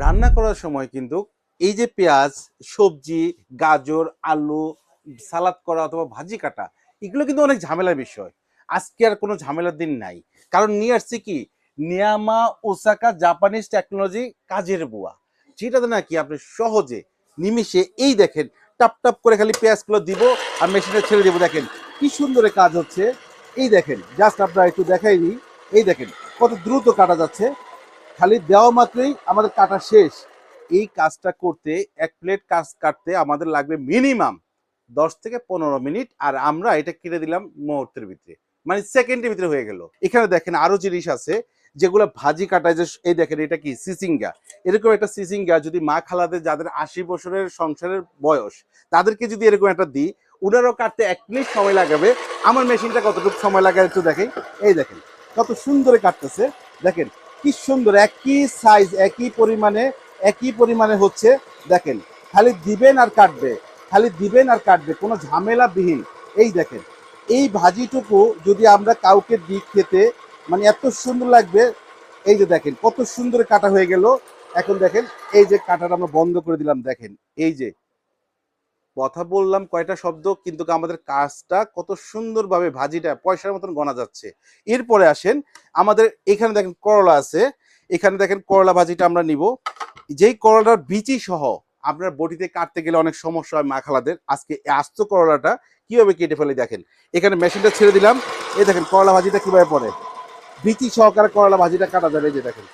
রান্না করার সময় কিন্তু এই যে পেঁয়াজ, সবজি, গাজর, আলু, সালাদ করা অথবা ভাজি কাটা, এগুলো কিন্তু অনেক ঝামেলার বিষয়। আজকে আর কোনো ঝামেলার দিন নাই। কারণ নিয়ে আসছে কি? নিয়ামা ওসাকা জাপানিজ টেকনোলজি কাজের বুয়া। যেটাতে নাকি আপনি সহজে নিমিষে এই দেখেন, টাপ টাপ করে খালি পেঁয়াজগুলো দিব আর মেশিনে ছেড়ে দিব। দেখেন কি সুন্দরে কাজ হচ্ছে। এই দেখেন, জাস্ট আপনারা একটু দেখাই এই দেখেন, কত দ্রুত কাটা যাচ্ছে। খালি দেওয়া মাত্রই আমাদের কাটা শেষ। এই কাজটা করতে, এক প্লেট কাজ কাটতে আমাদের লাগবে মিনিমাম দশ থেকে পনেরো মিনিট, আর আমরা এটা কেটে দিলাম মুহূর্তের ভিতরে। মানে সেকেন্ডের ভিতরে হয়ে গেল। এখানে দেখেন আরও জিনিস আছে, যেগুলো ভাজি কাটায় যে, এই দেখেন এটা কি? সিসিঙ্গা। এরকম একটা সিসিঙ্গা যদি মা খালাদের, যাদের আশি বছরের সংসারের বয়স, তাদেরকে যদি এরকম একটা দিই, উনারও কাটতে এক মিনিট সময় লাগাবে। আমার মেশিনটা কতটুকু সময় লাগায় একটু দেখেন। এই দেখেন, কত সুন্দরে কাটতেছে। দেখেন কি সুন্দর, একই সাইজ একই পরিমাণে একই পরিমাণে হচ্ছে, দেখেন, খালি দিবেন আর কাটবে, খালি দিবেন আর কাটবে, কোনো ঝামেলা বিহীন এই দেখেন, এই ভাজিটুকু যদি আমরা কাউকে দিই খেতে মানে এত সুন্দর লাগবে, এই যে দেখেন, কত সুন্দর কাটা হয়ে গেল। এখন দেখেন, এই যে কাটাটা আমরা বন্ধ করে দিলাম, দেখেন, এই যে কথা বললাম কয়টা শব্দ, কিন্তু আমাদের কাজটা কত সুন্দরভাবে ভাজিটা, পয়সার মতন গণা যাচ্ছে। এরপরে আসেন, আমাদের এখানে দেখেন করলা আছে। এখানে দেখেন করলা ভাজিটা আমরা নিব। যেই করলাটার বিচি সহ আপনার বটিতে কাটতে গেলে অনেক সমস্যা হয় মাখালাদের। আজকে আস্ত করলাটা কীভাবে কেটে ফেলে দেখেন। এখানে মেশিনটা ছেড়ে দিলাম। এই দেখেন করলা ভাজিটা কীভাবে পড়ে। বিচি সহকারে করলা ভাজিটা কাটা যাবে এই যে দেখেন।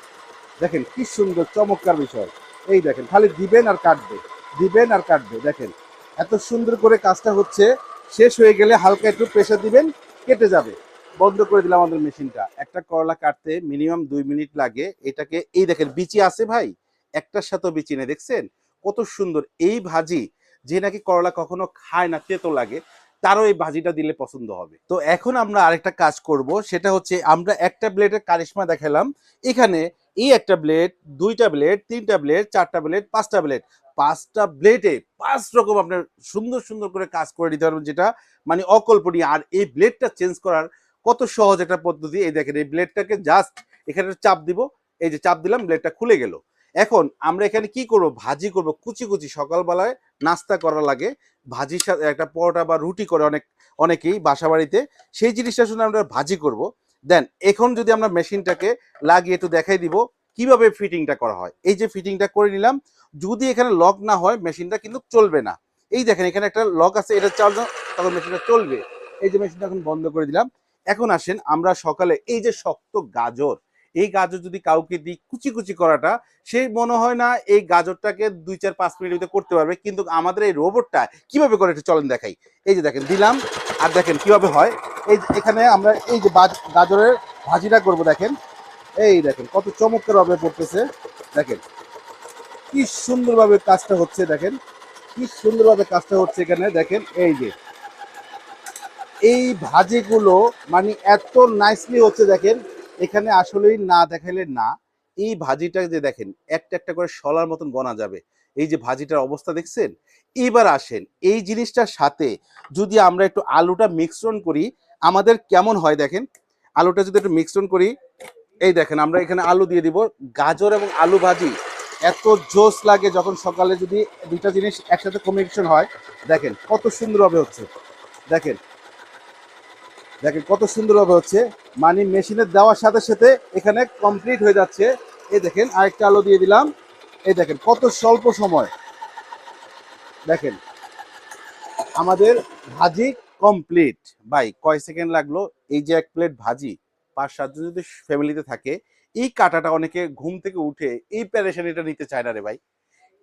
দেখেন কি সুন্দর, চমৎকার বিষয়। এই দেখেন, খালি দিবেন আর কাটবে, দিবেন আর কাটবে, দেখেন। এত সুন্দর করে কাজটা হচ্ছে, শেষ হয়ে গেলে হালকা একটু প্রেশার দিবেন, কেটে যাবে। বন্ধ করে দিলাম আমাদের মেশিনটা। একটা করলা কাটতে মিনিমাম দুই মিনিট লাগে। এটাকে, এই দেখেন, বিচি আছে ভাই? একটার সাথেও বিচি নেই, দেখছেন? কত সুন্দর। এই ভাজি, যে নাকি করলা কখনো খায় না, তেতো লাগে, তারও এই ভাজিটা দিলে পছন্দ হবে। তো এখন আমরা আরেকটা কাজ করব, সেটা হচ্ছে আমরা একটা ব্লেডের কারিশমা দেখালাম। এখানে এই একটা ব্লেড দুইটা ব্লেড তিনটা ব্লেড চারটা ব্লেড পাঁচটা ব্লেড পাঁচটা ব্লেডে পাঁচ রকম আপনার সুন্দর সুন্দর করে কাজ করে দিতে পারবেন, যেটা মানে অকল্পনীয়। আর এই ব্লেডটা চেঞ্জ করার কত সহজ একটা পদ্ধতি, এই দেখেন, এই ব্লেডটাকে জাস্ট এখানে চাপ দিব, এই যে চাপ দিলাম ব্লেডটা খুলে গেল। এখন আমরা এখানে কি করব? ভাজি করব, কুচি কুচি, সকালবেলায় নাস্তা করা লাগে। ভাজির সাথে একটা পরোটা বা রুটি করে অনেক, অনেকেই বাসা বাড়িতে সেই জিনিসটা শুনে আমরা ভাজি করব। দেন, এখন যদি আমরা মেশিনটাকে লাগিয়ে একটু দেখাই দিব কীভাবে ফিটিংটা করা হয়? এই যে ফিটিংটা করে নিলাম, যদি এখানে লক না হয় মেশিনটা কিন্তু চলবে না। এই দেখেন, এখানে একটা লক আছে, এটা চার্জ তখন মেশিনটা চলবে। এই যে মেশিনটা এখন বন্ধ করে দিলাম। এখন আসেন, আমরা সকালে, এই যে শক্ত গাজর, এই গাজর যদি কাউকে দিই, কুচি কুচি করাটা সেই মনে হয় না এই গাজরটাকে দুই চার পাঁচ মিনিটের ভিতরে করতে পারবে, কিন্তু আমাদের এই রোবটটা কীভাবে করে, একটু চলেন দেখাই। এই যে দেখেন, দিলাম, আর দেখেন কীভাবে হয়। এই এখানে আমরা এই যে গাজরের ভাজিটা করব, দেখেন। এই দেখেন, কত চমৎকার ভাবে পড়তেছে। দেখেন, কি সুন্দরভাবে কাজটা হচ্ছে, দেখেন, কি সুন্দরভাবে কাজটা হচ্ছে এখানে, দেখেন, এই যে। এই ভাজিগুলো মানে এত নাইসলি হচ্ছে, দেখেন, এখানে আসলেই না দেখাইলে না। এই ভাজিটা যে দেখেন, একটা একটা করে শলার মতন গনা যাবে। এই যে ভাজিটার অবস্থা দেখছেন? এবার আসেন, এই জিনিসটার সাথে যদি আমরা একটু আলুটা মিক্সন করি, আমাদের কেমন হয় দেখেন? আলুটা যদি একটু মিক্সন করি এই দেখেন, আমরা এখানে আলু দিয়ে দিব। গাজর এবং আলু ভাজি, এত জোস লাগে যখন সকালে যদি দুইটা জিনিস একসাথে কমিউনিকেশন হয়। দেখেন, কত সুন্দরভাবে হচ্ছে। দেখেন দেখেন, কত সুন্দরভাবে হচ্ছে। মানে মেশিনের দেওয়ার সাথে সাথে এখানে কমপ্লিট হয়ে যাচ্ছে। এই দেখেন, আরেকটা আলো দিয়ে দিলাম। এই দেখেন, কত স্বল্প সময়। দেখেন, আমাদের ভাজি কমপ্লিট ভাই, কয় সেকেন্ড লাগল? এই যে এক প্লেট ভাজি। পাঁচ সাতজন যদি ফ্যামিলিতে থাকে, এই কাটাটা অনেকে ঘুম থেকে উঠে এই প্যারেশানিটা নিতে চায় না রে ভাই।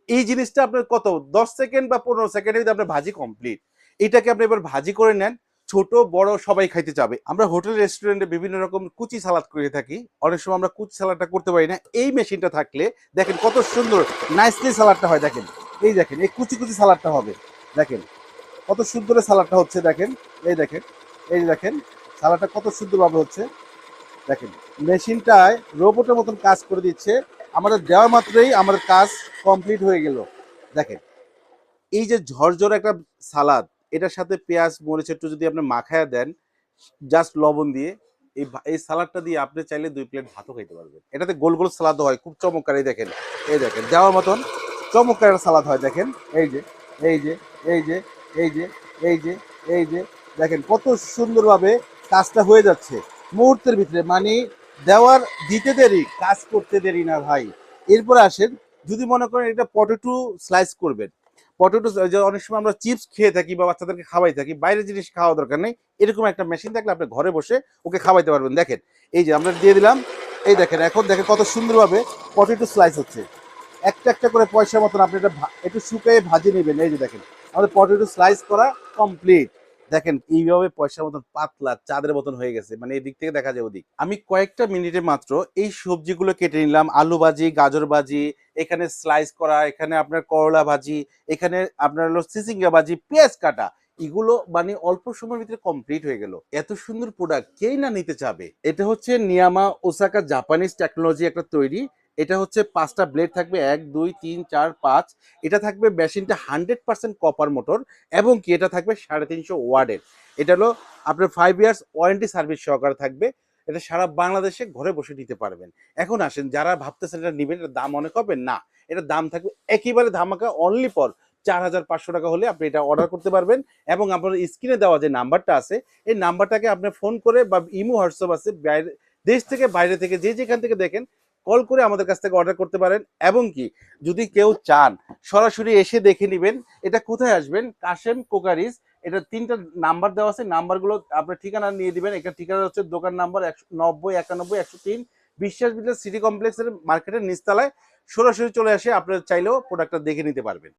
এই জিনিসটা আপনার কত? দশ সেকেন্ড বা পনেরো সেকেন্ডের ভিতরে আপনার ভাজি কমপ্লিট এটাকে আপনি এবার ভাজি করে নেন, ছোট, বড় সবাই খাইতে যাবে আমরা হোটেল রেস্টুরেন্টে বিভিন্ন রকম কুচি সালাদ করে থাকি। অনেক সময় আমরা কুচি সালাদটা করতে পারি না। এই মেশিনটা থাকলে দেখেন কত সুন্দর নাইসলি সালাদটা হয়, দেখেন। এই দেখেন, এই কুচি কুচি সালাদটা হবে, দেখেন। কত সুন্দর সালাদটা হচ্ছে, দেখেন। এই দেখেন এই দেখেন সালাদটা কত সুন্দরভাবে হচ্ছে। দেখেন, মেশিনটায় রোবটের মতন কাজ করে দিচ্ছে। আমাদের দেওয়া মাত্রই আমাদের কাজ কমপ্লিট হয়ে গেল। দেখেন, এই যে ঝরঝর একটা সালাদ, এটার সাথে পেঁয়াজ, মরিচ একটু যদি আপনি মাখায়া দেন জাস্ট লবণ দিয়ে, এই এই সালাডটা দিয়ে আপনি চাইলে দুই প্লেট ভাতও খাইতে পারবেন। এটাতে গোল গোল সালাদ হয়, খুব চমৎকার। এই দেখেন এই দেখেন দেওয়ার মতন চমৎকার সালাদ হয়। দেখেন, এই যে এই যে এই যে এই যে এই যে এই যে, দেখেন, কত সুন্দরভাবে কাজটা হয়ে যাচ্ছে। মুহূর্তের ভিতরে মানে দেওয়ার দিতে দেরি, কাজ করতে দেরি না ভাই। এরপরে আসেন, যদি মনে করেন এটা পটেটো স্লাইস করবেন। পটেটো অনেক সময় আমরা চিপস খেয়ে থাকি বা বাচ্চাদেরকে খাওয়াই থাকি, বাইরের জিনিস খাওয়া দরকার নেই, এরকম একটা মেশিন থাকলে আপনি ঘরে বসে ওকে খাওয়াইতে পারবেন। দেখেন, এই যে আমরা দিয়ে দিলাম, এই দেখেন, এখন দেখেন কত সুন্দরভাবে পটেটো স্লাইস হচ্ছে। একটা একটা করে পয়সা মতন আপনি এটা একটু শুকিয়ে ভাজি নেবেন। এই যে দেখেন, আমাদের পটেটো স্লাইস করা কমপ্লিট দেখেন, এইভাবে পয়সার মতন পাতলা চাঁদের মতন হয়ে গেছে মানে এই দিক থেকে দেখা যায় ওদিক। আমি কয়েকটা মিনিটে মাত্র এই সবজিগুলো কেটে নিলাম, আলু ভাজি, গাজর ভাজি, এখানে স্লাইস করা, এখানে আপনার করলা ভাজি, এখানে আপনার হলো সিসিঙ্গা ভাজি, পেঁয়াজ কাটা। এগুলো মানে অল্প সময়ের ভিতরে কমপ্লিট হয়ে গেল। এত সুন্দর প্রোডাক্ট কেই না নিতে চাবে? এটা হচ্ছে নিয়ামা ওসাকা জাপানিজ টেকনোলজি একটা তৈরি। এটা হচ্ছে পাঁচটা ব্লেড থাকবে এক, দুই, তিন, চার, পাঁচ। এটা থাকবে মেশিনটা হান্ড্রেড পার্সেন্ট কপার মোটর এবং কি এটা থাকবে সাড়ে তিনশো ওয়ার্ডের। এটা হলো আপনার ফাইভ ইয়ার্স ওয়ারেন্টি সার্ভিস সহকারে থাকবে। এটা সারা বাংলাদেশে ঘরে বসে নিতে পারবেন। এখন আসেন, যারা ভাবতেছেন এটা নেবেন এটার দাম অনেক হবে? না। এটার দাম থাকবে একেবারে ধামাকা অনলি ফর চার হাজার পাঁচশো টাকা হলে আপনি এটা অর্ডার করতে পারবেন এবং আপনার স্ক্রিনে দেওয়া যে নাম্বারটা আছে, এই নাম্বারটাকে আপনি ফোন করে বা ইমো, হোয়াটসঅ্যাপ আছে, বাইরে, দেশ থেকে বাইরে থেকে যে যেখান থেকে দেখেন কল করে আমাদের কাছ থেকে অর্ডার করতে পারেন। এবং কি, যদি কেউ চান, সরাসরি এসে দেখে নেবেন, এটা কোথায় আসবেন? কাশেম কোকারিস এটা তিনটা নাম্বার দেওয়া আছে। নাম্বারগুলো আপনার ঠিকানা নিয়ে দিবেন। এটা ঠিকানা হচ্ছে দোকান নাম্বার একশো নব্বই, একানব্বই, একশো তিন বিশ্বাস বিশ্বাস সিটি কমপ্লেক্সের মার্কেটের নিচতলায়। সরাসরি চলে আসে আপনার চাইলেও প্রোডাক্টটা দেখে নিতে পারবেন।